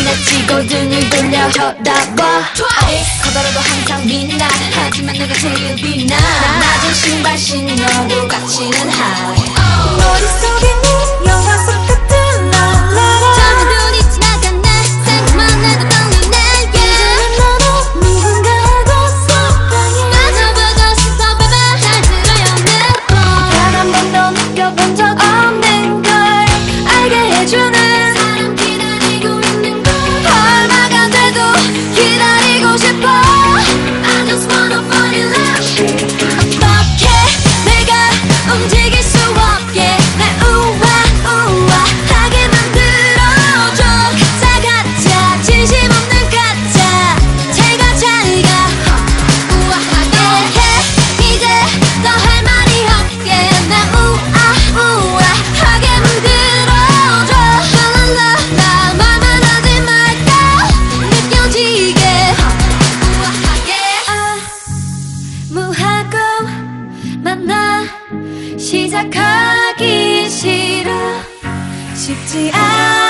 지나치고 눈을 돌려 쳐다봐. Twice 커다라도 항상 빛나. 하지만 내가 제일 빛나. 낮은 신발 신어도 가치는 high 머릿속에 시작하기 싫어. 쉽지 않아.